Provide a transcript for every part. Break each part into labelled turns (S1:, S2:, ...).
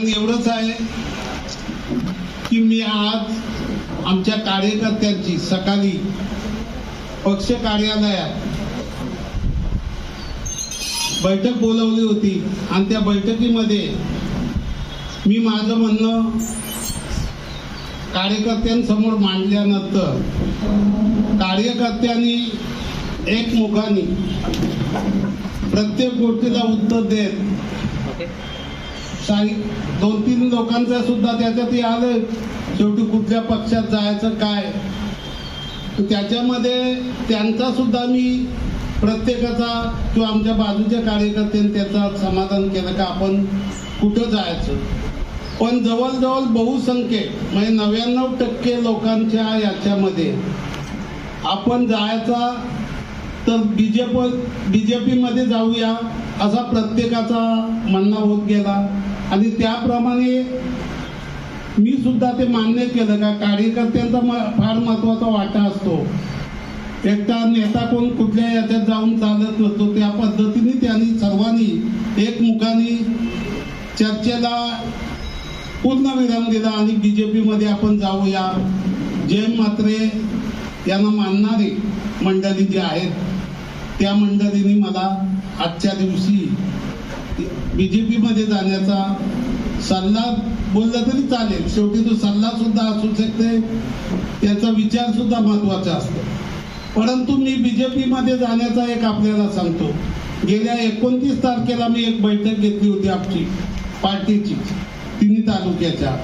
S1: कारण एवढंच आहे की मी आज आमच्या कार्यकर्त्यांची सकाळी पक्ष कार्यालयात बैठक बोलवली होती आणि त्या बैठकीमध्ये मी माझं म्हणणं कार्यकर्त्यांसमोर मांडल्यानंतर कार्यकर्त्यांनी एकमुखाने प्रत्येक गोष्टीला उत्तर देत सारी दोन तीन लोकांचं सुद्धा त्याच्यात आलं. शेवटी कुठल्या पक्षात जायचं काय? त्याच्यामध्ये त्यांचा सुद्धा मी प्रत्येकाचा किंवा आमच्या बाजूच्या कार्यकर्त्यांनी त्याचा समाधान केलं का आपण कुठं जायचं? पण जवळजवळ बहुसंख्य म्हणजे नव्याण्णव टक्के लोकांच्या याच्यामध्ये आपण जायचा तर बी जे पी जे पीमध्ये जाऊया असा प्रत्येकाचा म्हणणं होत गेला. आणि त्याप्रमाणे मी सुद्धा ते मान्य केलं का कार्यकर्त्यांचा म फार महत्त्वाचा वाटा असतो. एकटा नेता कोण कुठल्या याच्यात जाऊन चालत नसतो. त्या पद्धतीने त्यांनी सर्वांनी एकमुखाने चर्चेला पूर्ण विराम दिला आणि बी जे पीमध्ये आपण जाऊया. जय मात्रे यांना मानणारी मंडळी जी आहेत त्या मंडळींनी मला आजच्या दिवशी बी जे पीमध्ये जाण्याचा सल्ला बोलला तरी चालेल. शेवटी तो सल्ला सुद्धा असू शकते. त्याचा विचार सुद्धा महत्त्वाचा असतो. परंतु मी बीजेपी मध्ये जाण्याचा एक आपल्याला सांगतो. गेल्या एकोणतीस तारखेला मी एक बैठक घेतली होती आमची पार्टीची तिन्ही तालुक्याच्या.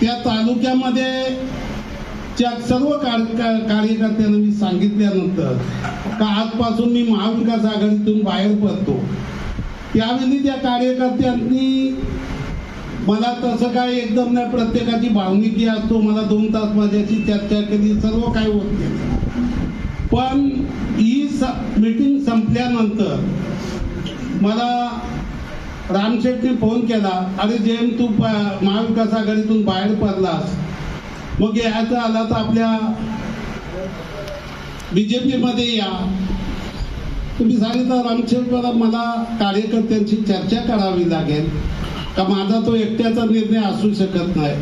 S1: त्या तालुक्यामध्ये च्या सर्व कार- कार्यकर्त्यांना मी सांगितल्यानंतर का आजपासून मी महाविकास आघाडीतून बाहेर पडतो? त्यावेळी त्या कार्यकर्त्यांनी मला तसं काय एकदम नाही प्रत्येकाची भावनिकी असतो मला दोन तास माझ्याशी चर्चा केली सर्व काही होत पण ही मीटिंग संपल्यानंतर मला रामशेठने फोन केला अरे जेम तू प- महाविकास आघाडीतून बाहेर पडलास. मग यायचं आला तर आपल्या बीजेपी मध्ये या. तुम्ही सांगितलं रामचंद्र मला मला कार्यकर्त्यांची चर्चा करावी लागेल. का माझा तो एकट्याचा निर्णय असू शकत नाही.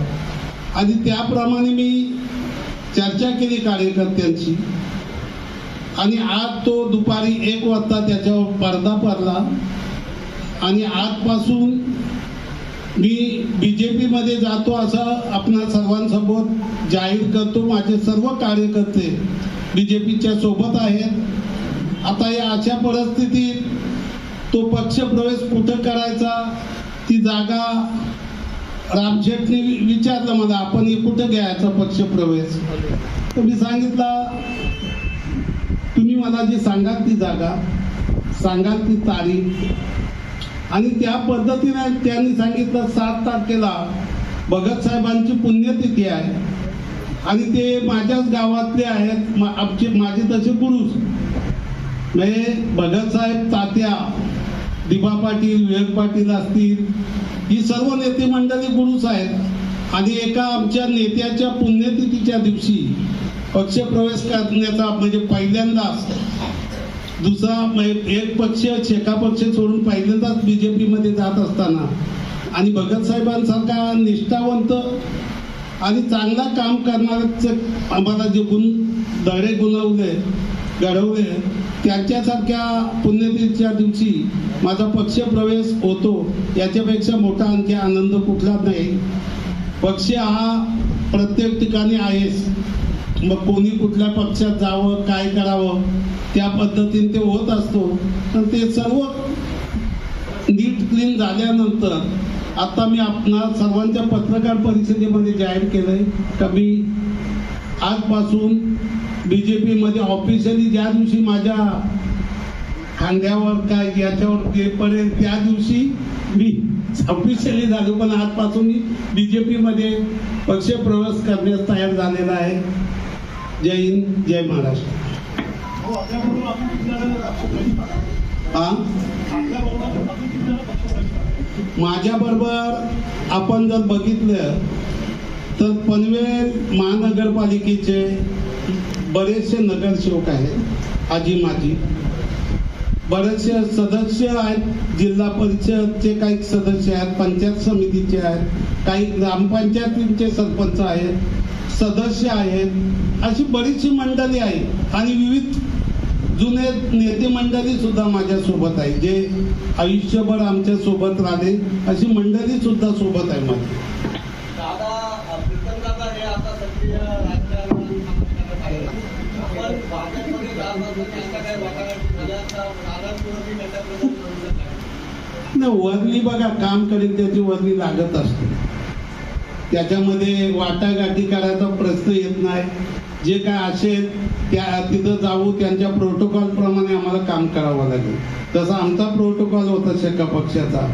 S1: आणि त्याप्रमाणे मी चर्चा केली कार्यकर्त्यांची. आणि आज तो दुपारी एक वाजता त्याच्यावर पडदा पडला. आणि आजपासून मी बी जे पीमध्ये जातो असं आपणा सर्वांसमोर जाहीर करतो. माझे सर्व कार्यकर्ते बी जे पीच्या सोबत आहेत. आता या अशा परिस्थितीत तो पक्षप्रवेश कुठं करायचा? ती जागा रामशेठने विचारलं मला आपण हे कुठं घ्यायचा पक्षप्रवेश तर मी सांगितला तुम्ही मला जी सांगाल ती जागा सांगाल ती तारीख. आणि त्या पद्धतीने त्यांनी सांगितलं सात तारखेला भगत साहेबांची पुण्यतिथी आहे आणि ते माझ्याच गावातले आहेत मा- आमचे माझे तसे पुरुष म्हणजे भगतसाहेब तात्या दिबा पाटील विवेक पाटील असतील ही सर्व नेते मंडळी गुरुच आहेत आणि एका आमच्या नेत्याच्या पुण्यतिथीच्या दिवशी पक्षप्रवेश करण्याचा म्हणजे पहिल्यांदाच दुसरा म्हणजे एक पक्ष शेका पक्ष सोडून पहिल्यांदाच बी जे पीमध्ये जात असताना आणि भगत साहेबांसारखा निष्ठावंत आणि चांगला काम करणाऱ्याचं आम्हाला जे गुण दडे गुणवले घडवले त्यांच्यासारख्या पुण्यतिथीच्या दिवशी माझा पक्षप्रवेश होतो याच्यापेक्षा मोठा आणखी आनंद कुठला नाही. पक्ष हा प्रत्येक ठिकाणी आहेच. मग कोणी कुठल्या पक्षात जावं काय करावं त्या पद्धतीने ते होत असतो. पण ते सर्व नीट क्लीन झाल्यानंतर आता मी आपणा सर्वांच्या पत्रकार परिषदेमध्ये जाहीर केलंय का मी आजपासून बी जे पीमध्ये ऑफिशियली ज्या दिवशी माझ्या खांद्यावर काय याच्यावर ते पडेल त्या दिवशी मी ऑफिशियली झालो पण आजपासून मी बी जे पीमध्ये पक्षप्रवेश करण्यास तयार झालेला आहे. जय हिंद जय महाराष्ट्र. हा माझ्या बरोबर आपण जर बघितलं तर पनवेल महानगरपालिकेचे बरेचसे नगरसेवक आहेत आजी माजी. बरेचसे सदस्य आहेत जिल्हा परिषदचे काही सदस्य आहेत पंचायत समितीचे आहेत काही ग्रामपंचायतींचे सरपंच आहेत सदस्य आहेत अशी बरीचशी मंडळी आहेत. आणि विविध जुने नेते मंडळी सुद्धा माझ्यासोबत आहे जे आयुष्यभर आमच्यासोबत राहिले अशी मंडळी सुद्धा सोबत आहे माझी.
S2: काय
S1: नाही बघा काम करेल त्याची वरली लागत असते. त्याच्यामध्ये वाटाघाटी करायचा प्रश्न येत नाही. जे काय असेल त्या तिथं जाऊ त्यांच्या प्रोटोकॉल प्रमाणे आम्हाला काम करावं लागेल. जसा आमचा प्रोटोकॉल होता शेका पक्षाचा.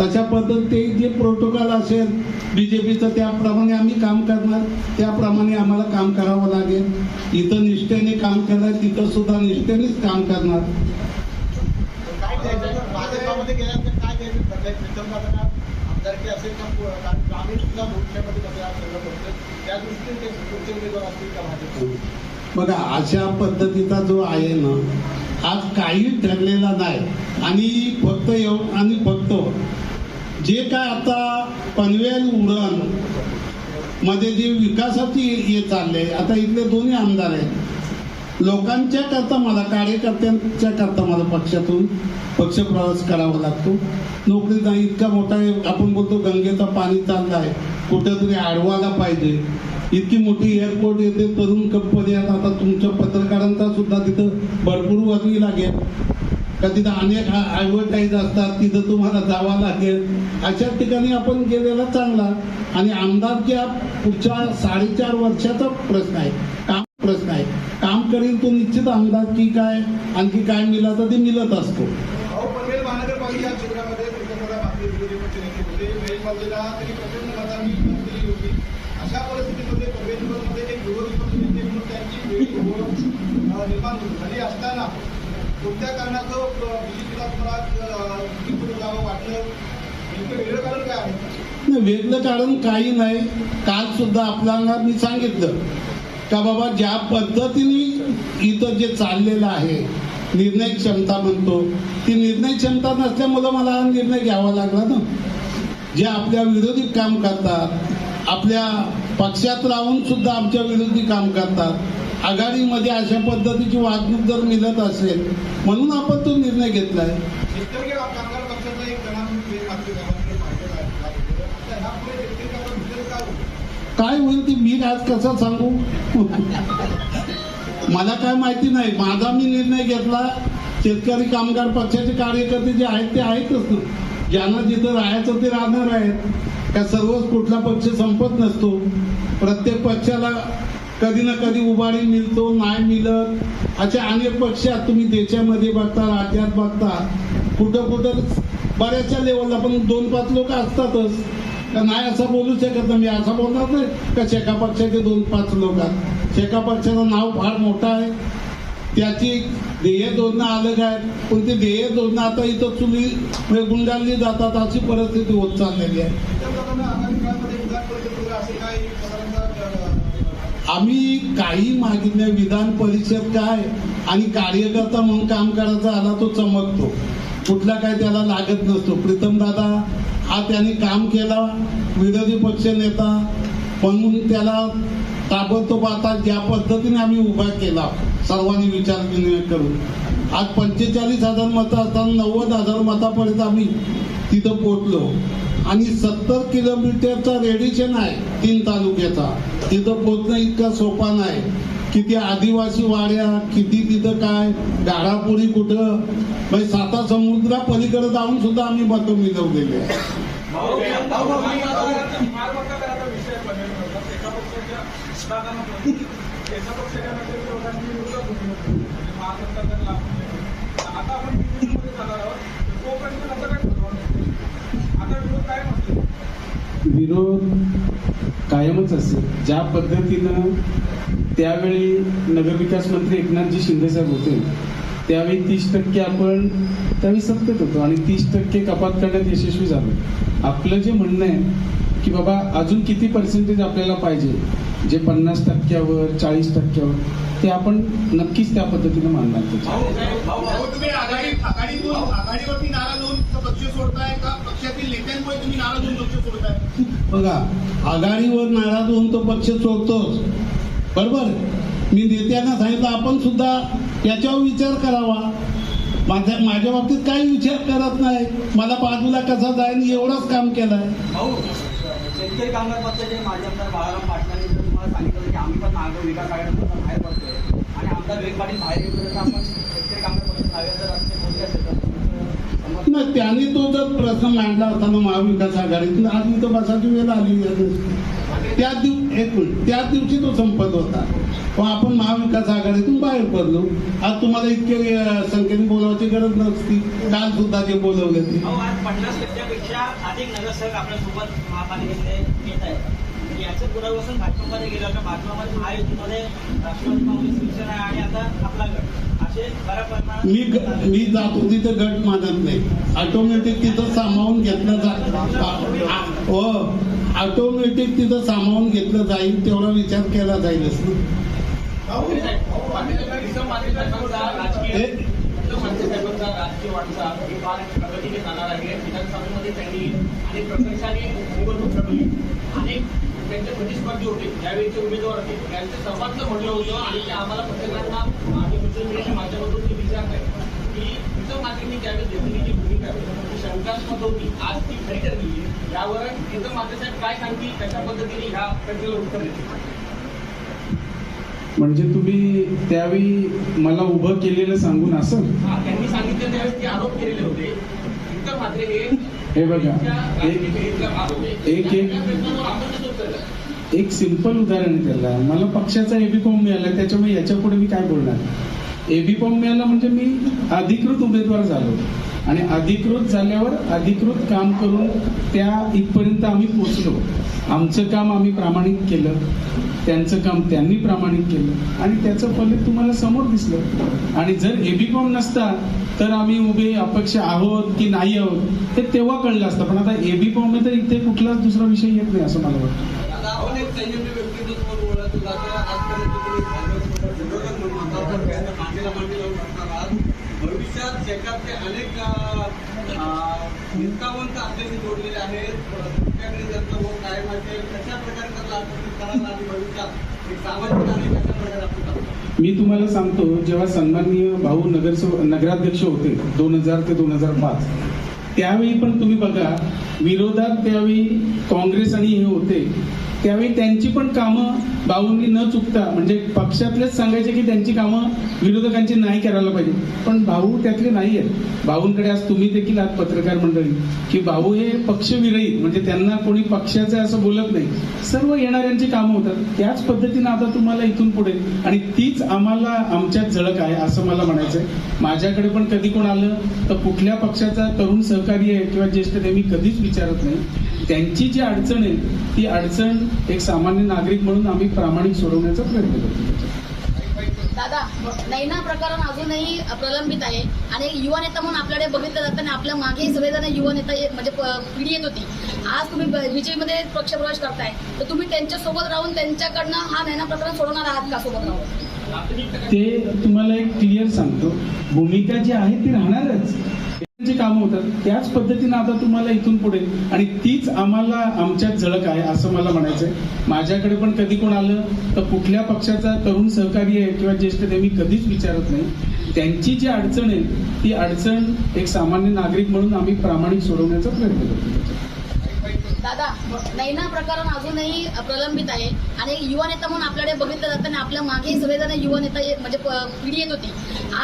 S1: तशा पद्धती जे प्रोटोकॉल असेल बीजेपीचं त्याप्रमाणे आम्ही काम करणार. त्याप्रमाणे आम्हाला काम करावं लागेल. इथं निष्ठेने काम करणार तिथं सुद्धा निष्ठेनेच काम करणार
S3: काय द्यायचं भाजपामध्ये गेल्यानंतर काय द्यायचं ठरलंय आमदारकी असेल का ग्रामीण सुद्धा भविष्यामध्ये त्या दृष्टीने ते उमेदवार असतील का भाजप?
S1: बघा अशा पद्धतीचा जो आहे ना आज काही ठरलेला नाही. आणि फक्त येऊ आणि फक्त जे काय आता पनवेल उडणमध्ये जे विकासाची हे चालले आता इथले दोन्ही आमदार आहेत. लोकांच्या करता मला कार्यकर्त्यांच्या करता मला पक्षातून पक्ष प्रवास करावा लागतो. नोकरीचा इतका मोठा आहे, आपण बोलतो गंगेचा पाणी चाललाय कुठेतरी आडवायला पाहिजे. इतकी मोठी एअरपोर्ट येते तरुण कंपनी आहेत आता तुमच्या पत्रकारांचा सुद्धा तिथं भरपूर वाजवी लागेल. का तिथं अनेक ॲडव्हर्टाईज असतात तिथं तुम्हाला जावं लागेल. अशा ठिकाणी आपण गेलेला चांगला. आणि आमदारच्या पुढच्या साडेचार वर्षाचा प्रश्न आहे. प्रश्न आहे. काम करेल तो निश्चित आमदार की काय आणखी काय मिळालं तर ते मिळत असतो.
S3: कोणत्या कारणाचं बीजेपीला तुम्हाला जावं वाटलं? वेगळं कारण काय आहे?
S1: नाही, वेगळं कारण काही नाही. काल सुद्धा आपल्याला मी सांगितलं का बाबा ज्या पद्धतीने इथं जे चाललेलं आहे निर्णय क्षमता म्हणतो ती निर्णय क्षमता नसल्यामुळं मला हा निर्णय घ्यावा लागला ना. जे आपल्या विरोधी काम करतात आपल्या पक्षात राहून सुद्धा आमच्या विरोधी काम करतात आघाडीमध्ये अशा पद्धतीची वागणूक जर मिळत असेल म्हणून आपण तो निर्णय घेतलाय
S3: शेतकरी कामगार पक्षाचा एक जणांनी मागच्या गावामध्ये पाहिलेला आहे आता ह्यापुढे शेतकरी कामगार भीतर काय होईल
S1: काय होईल ते मी आज कसं सांगू? मला काय माहिती नाही. माझा मी निर्णय घेतला. शेतकरी कामगार पक्षाचे कार्यकर्ते जे आहेत ते आहेतच ना. ज्यांना जिथं राहायचं ते राहणार आहेत. त्या सर्वच कुठला पक्ष संपत नसतो. प्रत्येक पक्षाला कधी ना कधी उभारी मिळतो नाही मिळत. असे अनेक पक्ष तुम्ही देशामध्ये बघता राज्यात बघता. कुठं कुठं बऱ्याचशा लेवलला पण दोन पाच लोक असतातच. का नाही असं बोलू शकत नाही. मी असं बोलणार नाही का शेका पक्षाचे दोन पाच लोक आहेत. शेका पक्षाचं नाव फार मोठं आहे. त्याची ध्येय धोरणं आलं काय पण ते ध्येय धोरणं आता इथं चुली म्हणजे गुंडाळली जातात अशी परिस्थिती होत चाललेली आहे.
S3: काही
S1: आम्ही काही मागितलं विधान परिषद काय आणि कार्यकर्ता म्हणून काम करायचा आला तो चमकतो. कुठला काय त्याला लागत नसतो. प्रीतम दादा हा त्यांनी काम केलं. विरोधी पक्ष नेता. म्हणून त्याला ताबडतोब आता ज्या पद्धतीने आम्ही उभा केला सर्वांनी विचार विनिमय करून. आज पंचेचाळीस हजार मतं असताना नव्वद हजार मतापर्यंत आम्ही तिथं पोचलो आणि सत्तर किलोमीटरचा रेडिशन आहे तीन तालुक्याचा. तिथं पोचणं इतका सोपा नाही. किती आदिवासी वाड्या किती तिथं काय गाडापुरी कुठं? म्हणजे साता समुद्रा पलीकडे जाऊन सुद्धा आम्ही बातम मिळवलेली
S4: आता आपण आता विरोध काय म्हणतो
S5: विरोध कायमच असेल. ज्या पद्धतीनं त्यावेळी नगरविकास मंत्री एकनाथजी शिंदेसाहेब होते त्यावेळी तीस टक्के आपण त्यावेळी सत्तेत होतो आणि तीस टक्के कपात करण्यात यशस्वी झालो. आपलं जे म्हणणं आहे की बाबा अजून किती पर्सेंटेज आपल्याला पाहिजे? जे पन्नास टक्क्यावर चाळीस टक्क्यावर ते आपण नक्कीच त्या पद्धतीनं
S3: सोडताय
S1: बघा आघाडीवर नाराज होऊन तो पक्ष सोडतोच. बरोबर? मी नेत्यांना सांगितलं आपण सुद्धा याच्यावर विचार करावा. माझ्या माझ्या बाबतीत काही विचार करत नाही. मला बाजूला कसा जाईल एवढंच काम केलंय.
S2: शेतकरी कामगार पक्षाचे माजी आमदार बाळाराम पाटलांनी जर तुम्हाला सांगितलं की आम्ही पण नागरिक विकास आघाडीतून बाहेर पडतोय. आणि आमदार वेग पाटील बाहेर येतो तर आपण शेतकरी कामगार पक्षाचे नावे असते बोलले असेल
S1: त्यांनी तो जर प्रश्न मांडला होता ना महाविकास आघाडीतून आज इथं बसायची वेळ आली त्याच दिव एक मिनिट त्याच दिवशी तो संपत होता. पण आपण महाविकास आघाडीतून बाहेर पडलो. आज तुम्हाला इतके संख्येने बोलावची गरज नसती. काल सुद्धा ते बोलवले ते
S6: अहो आज पन्नास टक्क्यापेक्षा अधिक नगरसेवक आपल्यासोबत महापालिकेतले येत आहेत. याचं पुनर्वसन भाजपमध्ये गेलं होतं भाजपमध्ये महायुतीमध्ये राष्ट्रवादी काँग्रेस शिवसेना आणि आता आपला गट.
S1: मी ग- मी जातो तिथं गट मानत नाही. ऑटोमॅटिक तिथं सामावून घेतलं जा हो. ऑटोमॅटिक तिथं सामावून घेतलं जाईल तेवढा विचार केला जाईलच ना
S7: राजकीय अनेक प्रकर्षाने निवडणूक अनेक त्यांचे प्रतिस्पर्धी होते. त्यावेळेचे उमेदवार होते. त्यांचं सर्वांचं म्हणलं होतं आणि ते आम्हाला पत्रकारांना आणि सोशल मीडियाच्या माध्यमातून ते विचारत आहे की इथं मात्र मी त्यावेळेस घेतलेली जी भूमिका ती शंकास्पद होती आज ती खरी ठरली यावर इथं मात्र साहेब काय सांगतील? कशा पद्धतीने ह्या प्रश्नाला उत्तर देतील?
S5: म्हणजे तुम्ही त्यावेळी मला उभं केलेलं सांगून असं
S7: हा, त्यांनी सांगितलं त्यावेळेस ते आरोप केलेले होते. हे
S5: हे बघा
S7: त्यांच्या
S5: एक. एक- एक- सिंपल उदाहरण आहे त्याला. मला पक्षाचा एबी फॉर्म मिळाला त्याच्यामुळे याच्यापुढे मी काय बोलणार? एबी फॉर्म मिळाला म्हणजे मी अधिकृत उमेदवार झालो. आणि अधिकृत झाल्यावर अधिकृत काम करून त्या इथपर्यंत आम्ही पोचलो आमचं काम आम्ही प्रामाणिक केलं. त्यांचं काम त्यांनी प्रामाणिक केलं. आणि त्याचं फलित तुम्हाला समोर दिसलं. आणि जर एबीकॉम नसता तर आम्ही उभे अपक्ष आहोत की नाही आहोत हे तेव्हा कळलं असतं. पण आता एबीकॉम तर इथे कुठलाच दुसरा विषय येत नाही असं मला वाटतं.
S2: आता भविष्यात जगातले अनेक अं, आपल्याशी जोडलेले आहेत. तुमच्याकडे त्यांचा भाऊ कायम असेल कशा प्रकारे
S5: मी तुम्हाला सांगतो जेव्हा सन्माननीय भाऊ नगरसेवक नगराध्यक्ष होते दोन हजार ते दोन हजार पाच त्यावेळी पण तुम्ही बघा विरोधात त्यावेळी काँग्रेस आणि हे होते त्यावेळी त्यांची पण कामं भाऊंनी न चुकता म्हणजे पक्षातलेच सांगायचे की त्यांची कामं विरोधकांची नाही करायला पाहिजे. पण भाऊ त्यातले नाही आहेत. भाऊंकडे आज तुम्ही देखील आहात पत्रकार मंडळी की भाऊ हे पक्षविरहित म्हणजे त्यांना कोणी पक्षाचं आहे असं बोलत नाही. सर्व येणाऱ्यांची कामं होतात. त्याच पद्धतीनं आता तुम्हाला इथून पुढे आणि तीच आम्हाला आमच्यात झळक आहे असं मला म्हणायचं आहे. माझ्याकडे पण कधी कोण आलं तर कुठल्या पक्षाचा तरुण सहकारी आहे किंवा ज्येष्ठ ते मी कधीच विचारत नाही. त्यांची जी अडचण आहे ती अडचण एक सामान्य नागरिक म्हणून आम्ही प्रामाणिक सोडवण्याचा प्रयत्न करतो.
S8: दादा नैना प्रकरण अजूनही प्रलंबित आहे. आणि युवा नेता म्हणून आपल्याकडे बघितलं जातं आणि आपल्या मागे सगळेजण युवा नेता म्हणजे पिढी येत होती. आज तुम्ही विजयमध्ये पक्षप्रवेश करताय. तर तुम्ही त्यांच्यासोबत राहून त्यांच्याकडनं हा नैना प्रकरण सोडवणार आहात का सोबत राहून?
S5: ते तुम्हाला एक क्लिअर सांगतो. भूमिका जी आहे ती राहणारच. जी कामं होतात त्याच पद्धतीनं आता तुम्हाला इथून पुढे आणि तीच आम्हाला आमच्यात झळक आहे असं मला म्हणायचंय. माझ्याकडे पण कधी कोण आलं तर कुठल्या पक्षाचा तरुण सहकारी आहे किंवा ज्येष्ठ ते मी कधीच विचारत नाही. त्यांची जी अडचण आहे ती अडचण एक सामान्य नागरिक म्हणून आम्ही प्रामाणिक सोडवण्याचा प्रयत्न करतो.
S8: दादा नैना प्रकरण अजूनही प्रलंबित आहे. आणि युवा नेता म्हणून आपल्याकडे बघितलं जातं आणि आपल्या मागे सगळेजण युवा नेता म्हणजे पिढी येत होती.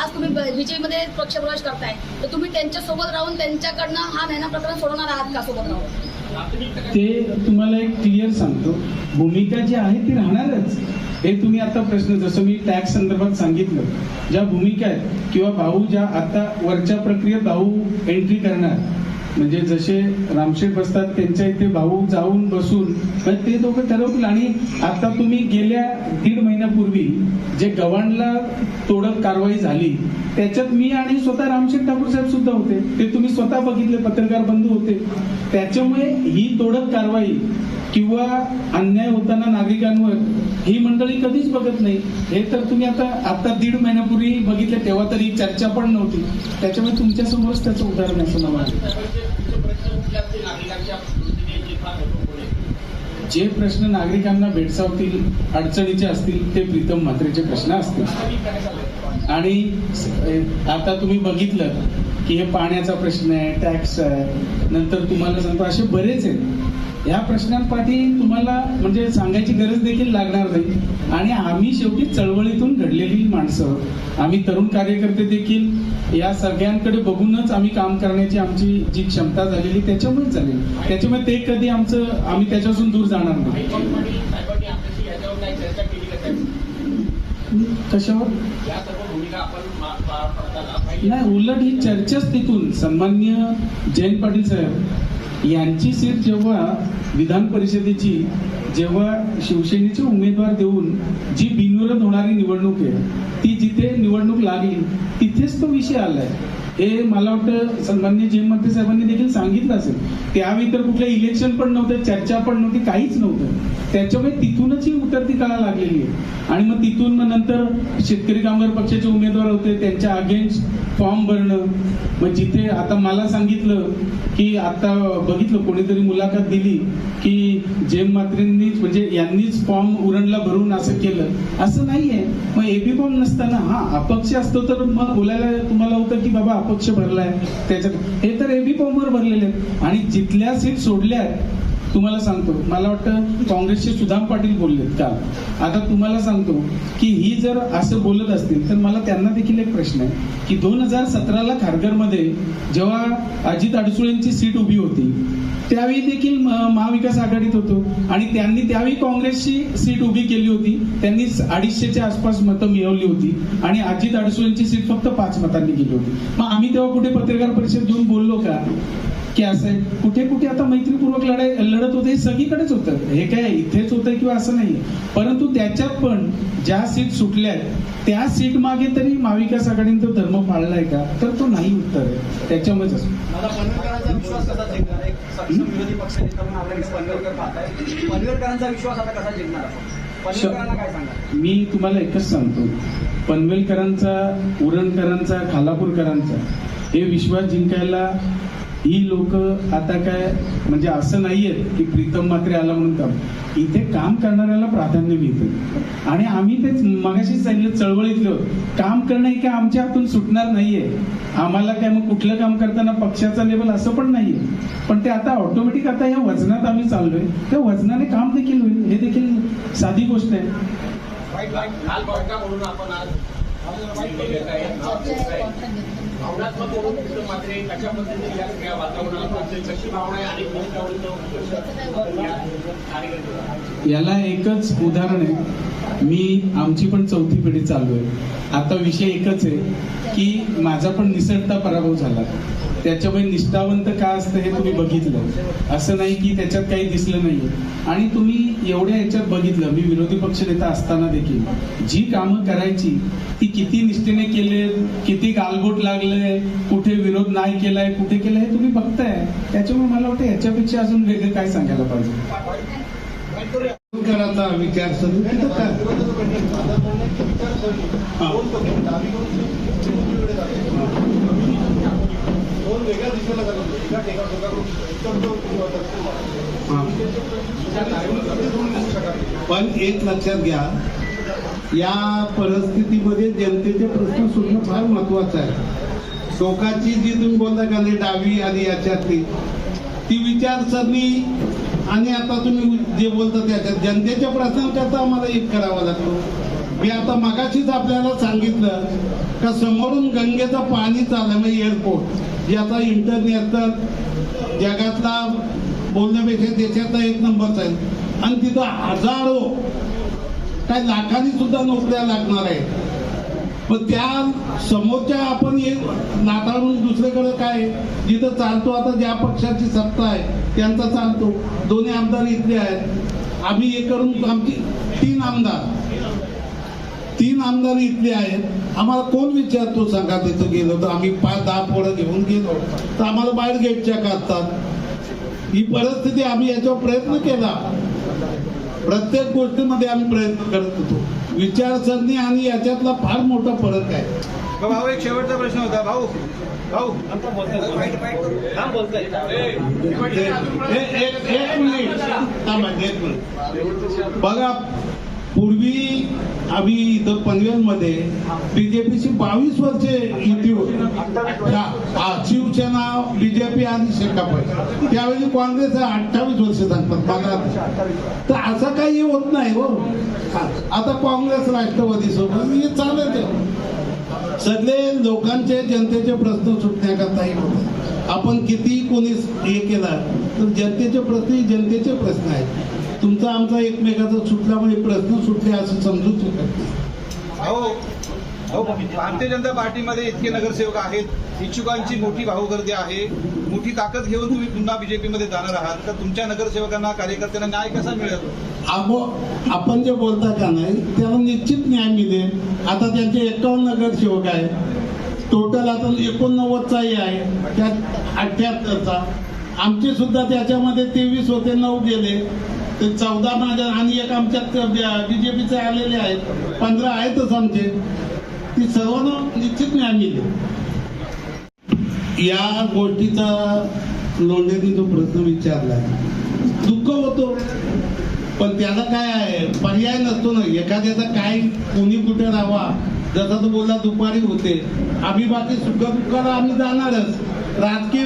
S8: आज तुम्ही बीजेपीमध्ये पक्षप्रवेश करताय. तर तुम्ही त्यांच्यासोबत राहून त्यांच्याकडनं हा नैना प्रकरण सोडवणार आहात का सोबत राहून?
S5: ते तुम्हाला एक क्लिअर सांगतो. भूमिका जी आहे ती राहणारच. हे तुम्ही आता प्रश्न जसं मी टॅक्स संदर्भात सांगितलं ज्या भूमिका आहेत किंवा भाऊ ज्या आता वरच्या प्रक्रियेत भाऊ एंट्री करणार म्हणजे जसे रामशेठ बसतात त्यांच्या इथे भाऊ जाऊन बसून ते दोघं ठरवतील. आणि आता तुम्ही गेल्या दीड महिन्यापूर्वी जे गव्हाणला तोडक कारवाई झाली त्याच्यात मी आणि स्वतः रामशेठ ठाकूर साहेब सुद्धा होते. ते तुम्ही स्वतः बघितले पत्रकार बंधू होते. त्याच्यामुळे ही तोडक कारवाई किंवा अन्याय होताना नागरिकांवर ही मंडळी कधीच बघत नाही. हे तर तुम्ही आता आता दीड महिन्यापूर्वी बघितलं तेव्हा तरी चर्चा पण नव्हती. त्याच्यामुळे तुमच्यासमोरच त्याचं उदाहरण असं मला वाटतं.
S7: साहेबांचे प्रश्न कुठले असतील नागरिकांच्या दृष्टीने जे फार होतो पुढे
S5: जे प्रश्न नागरिकांना भेडसावतील अडचणीचे असतील ते प्रीतम म्हात्रेचे प्रश्न असतील. आणि आता तुम्ही बघितलं की हे पाण्याचा प्रश्न आहे टॅक्स आहे नंतर तुम्हाला सांगतो असे बरेच आहेत. या प्रश्नांपाठी तुम्हाला म्हणजे सांगायची गरज देखील लागणार नाही. आणि आम्ही शेवटी चळवळीतून घडलेली माणसं. आम्ही तरुण कार्यकर्ते देखील. या सगळ्यांकडे बघूनच आम्ही काम करण्याची आमची जी क्षमता झालेली त्याच्यामुळेच झालेली. त्याच्यामुळे ते कधी आमचं आम्ही त्याच्यापासून दूर जाणार नाही. कशावर? नाही उलट ही चर्चाच तिथून. सन्मान्य जयंत पाटील साहेब यांची सीट जेव्हा विधान परिषदेची जेव्हा शिवसेनेचे उमेदवार देऊन जी बिनविरोध होणारी निवडणूक आहे ती जिथे निवडणूक लागली तिथेच तो विषय आलाय. हे मला वाटतं सन्मान्य जयंत पाटील साहेबांनी देखील सांगितलं असेल. त्यावेळी तर कुठलं इलेक्शन पण नव्हतं चर्चा पण नव्हती काहीच नव्हतं. त्याच्यामुळे तिथूनच ही उतरती कळा लागलेली आहे. आणि मग तिथून मग नंतर शेतकरी कामगार पक्षाचे उमेदवार होते त्यांच्या अगेन्स्ट फॉर्म भरणं. मग जिथे आता मला सांगितलं की आता बघितलं कोणीतरी मुलाखत दिली की जेम मात्रेंनीच म्हणजे यांनीच फॉर्म उरणला भरून असं केलं. असं नाहीये. मग एबी फॉर्म नसताना हा अपक्ष असतो तर मग बोलायला तुम्हाला होतं की बाबा अपक्ष भरलाय. त्याच्यात हे तर एबी फॉर्मवर भरलेले आहेत. आणि जिथल्या सीट सोडल्या आहेत तुम्हाला सांगतो मला वाटतं काँग्रेसचे सुधाम पाटील बोललेत का आता तुम्हाला सांगतो की ही जर असं बोलत असतील तर मला त्यांना देखील एक प्रश्न आहे की दोन हजार सतराला खारघरमध्ये जेव्हा अजित अडसुळेंची सीट उभी होती त्यावेळी देखील महाविकास आघाडीत होतो. आणि त्यांनी त्यावेळी काँग्रेसची सीट उभी केली होती. त्यांनी अडीचशेच्या आसपास मतं मिळवली होती. आणि अजित अडसुळेंची सीट फक्त पाच मतांनी गेली होती. मग आम्ही तेव्हा कुठे पत्रकार परिषद घेऊन बोललो का? की असं आहे. कुठे कुठे आता मैत्रीपूर्वक लढाई लढत होते हे सगळीकडेच होतं. हे काय इथेच होतं किंवा असं नाही. परंतु त्याच्यात पण ज्या सीट सुटल्या आहेत त्या सीट मागे तरी महाविकास आघाडीने तो धर्म पाळलाय का? तर तो नाही उत्तर आहे. त्याच्यामुळेच असं.
S2: सक्षम विरोधी म्हणून आपल्याकडे पनवेलकर पाहताय. पनवेलकरांचा विश्वास आता कसा जिंकणार आपण? पनवेलकरांना काय सांगा
S5: मी तुम्हाला एकच सांगतो. पनवेलकरांचा उरणकरांचा खालापूरकरांचा हे विश्वास जिंकायला ही लोक आता काय म्हणजे असं नाहीये की प्रीतम मात्रे आला म्हणून काम. इथे काम करणाऱ्याला प्राधान्य मिळतं. आणि आम्ही तेच मगाशीच सांगितलं चळवळीतलं काम करणं हे काय आमच्या हातून सुटणार नाहीये. आम्हाला काय मग कुठलं काम करताना पक्षाचा लेवल असं पण नाहीये. पण ते आता ऑटोमॅटिक आता या वजनात आम्ही चाललोय. त्या वजनाने काम देखील होईल. हे देखील साधी गोष्ट आहे.
S7: भावनात्मक म्हणून तिथं मात्र कशा पद्धतीने या सगळ्या वातावरणात कशी भावना आहे आणि कोणत्या
S5: याला एकच उदाहरण आहे. मी आमची पण चौथी पिढी चालू आहे. आता विषय एकच आहे की माझा पण निसटता पराभव झाला. त्याच्यामुळे निष्ठावंत का असतं हे तुम्ही बघितलं. असं नाही की त्याच्यात काही दिसलं नाही आणि तुम्ही एवढ्या याच्यात बघितलं मी विरोधी पक्षनेता असताना देखील. जी कामं करायची ती किती निष्ठेने केले किती गालबोट लागलंय कुठे विरोध नाही केलाय कुठे केलाय हे तुम्ही बघताय. त्याच्यामुळे मला वाटतं याच्यापेक्षा अजून वेगळं काय सांगायला पाहिजे?
S1: विचार.
S3: दोन वेगळ्या दिशेला जातात एका
S1: पण एक लक्षात घ्या या परिस्थितीमध्ये जनतेचे प्रश्न सुटणं फार महत्वाचं आहे. शोकाची जी तुम्ही बोलता का नाही डावी आणि याच्यातली ती विचारसरणी आणि आता तुम्ही जे बोलता त्याच्यात जनतेच्या प्रश्नांकरता आम्हाला एक करावा लागतो. मी आता मगाशीच आपल्याला सांगितलं का समोरून गंगेचं पाणी चाललं म्हणजे एअरपोर्ट ज्याचा इंटरनॅशनल जगातला बोलण्यापेक्षा देशाचा एक नंबरचा आहे. आणि तिथं हजारो काय लाखांनी सुद्धा नोकऱ्या लागणार आहेत. पण त्या समोरच्या आपण एक नाताळून दुसरीकडे काय? जिथं चालतो आता ज्या पक्षाची सत्ता आहे त्यांचा चालतो. दोन्ही आमदार इथले आहेत. आम्ही हे करून आमची तीन आमदार. तीन आमदार इथले आहेत. आम्हाला कोण विचारतो सांगा तिथं गेलो तर आम्ही पाच दहा पोरं घेऊन गेलो. तर आम्हाला बाहेर गेटच्या काढतात. ही परिस्थिती आम्ही याच्यावर प्रयत्न केला. प्रत्येक गोष्टीमध्ये आम्ही प्रयत्न करत होतो. विचारसरणी आणि याच्यातला फार मोठा फरक आहे.
S3: भाऊ एक शेवटचा प्रश्न होता. भाऊ भाऊ.
S1: एक मिनिट. बघा पूर्वी आम्ही इथं पनवेलमध्ये बीजेपीची बावीस वर्षे युती होती. शिवसेना बीजेपी आणि शेकाप. त्यावेळी काँग्रेस अठ्ठावीस वर्ष सांगतात तर असं काही होत नाही हो. आता काँग्रेस राष्ट्रवादी सोबत हे चालत आहे. सगळे लोकांचे जनतेचे प्रश्न सुटण्याकरताही होते आपण किती कोणी हे केला तर जनतेचे प्रश्न हे जनतेचे प्रश्न आहेत. तुमचा आमचा एकमेकाचा सुटल्यामुळे प्रश्न सुटले असं समजू शकत
S3: भाऊ भारतीय जनता पार्टीमध्ये इतके नगरसेवक आहेत. इच्छुकांची मोठी भाऊगर्दी आहे. मोठी ताकद घेऊन तुम्ही पुन्हा बीजेपी मध्ये जाणार आहात. तर तुमच्या नगरसेवकांना कार्यकर्त्यांना न्याय कसा मिळेल?
S1: आपण जे बोलता का नाही त्याला निश्चित न्याय मिळेल. आता त्यांचे एकावन्न नगरसेवक आहेत. टोटल आता एकोणनव्वदचाही आहे. त्यात अठ्ठ्याहत्तरचा. आमचे सुद्धा त्याच्यामध्ये तेवीस होते नऊ गेले. ते चौदा माझ्या आणि एक आमच्यात बीजेपीचे आलेले आहेत. पंधरा आहेतच आमचे. ती सर्वांना निश्चित न्याय मिळेल या गोष्टीचा लोंढेने जो प्रश्न विचारला. दुःख होतो. पण त्याला काय आहे? पर्याय नसतो ना. एखाद्याचा काय कोणी कुठे राहावा? जसा तो बोलला दुपारी होते. आम्ही बाकी सुख दुःखाला आम्ही जाणारच. राजकीय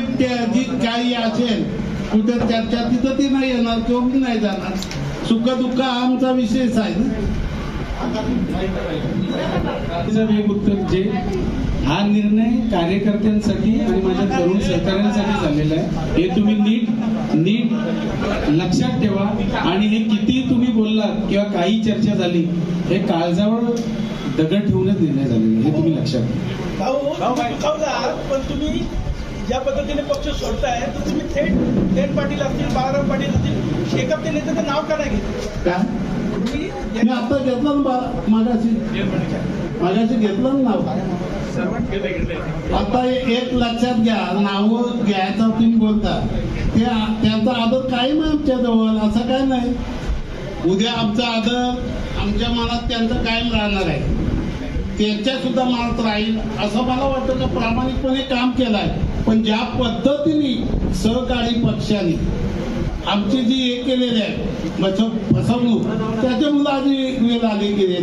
S1: जी काही असेल कुठे चर्चा तिथं ती नाही येणार किंवा मी नाही जाणार. सुख दुःख आमचा विषयच आहे. ना
S5: उत्तर जे हा निर्णय कार्यकर्त्यांसाठी आणि माझ्या तरुण सहकाऱ्यांसाठी झालेला आहे. हे तुम्ही नीट नीट लक्षात ठेवा. आणि हे किती तुम्ही बोललात किंवा काही चर्चा झाली हे काळजावर दगड ठेवूनच निर्णय झालेला. हे तुम्ही लक्षात ठेवा.
S4: ज्या पद्धतीने पक्ष सोडताय तर तुम्ही थेट थेट पाटील असतील बाळाराम पाटील असतील शेकअपचे नेत्याचं नाव का नाही घेतलं?
S1: आता घेतलं मागाशी मागाशी घेतलं ना नाव? आता एक लक्षात घ्या नाव घ्यायचं तुम्ही बोलता. ते त्यांचा आदर कायम आहे आमच्या जवळ असं काय नाही. उद्या आमचा आदर आमच्या मनात त्यांचा कायम राहणार आहे. त्यांच्या सुद्धा मनात राहील असं मला वाटतं. का प्रामाणिकपणे काम केलं आहे पण ज्या पद्धतीने सहकारी पक्षाने आमची जी हे केलेली आहे फसव- फसवणूक त्याच्यामुळे आधी वेळ आली गेली